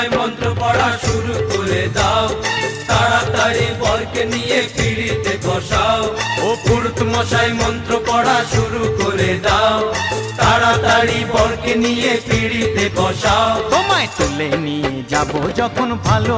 মশাই মন্ত্র পড়া শুরু করে দাও। তাড়াতাড়ি বরকে নিয়ে পিড়িতে বসাও। ও পুরুত মশাই, মন্ত্র পড়া শুরু করে দাও। তাড়াতাড়ি বরকে নিয়ে পিড়িতে বসাও। তোমায় তুলে নিয়ে যাব যখন ভালো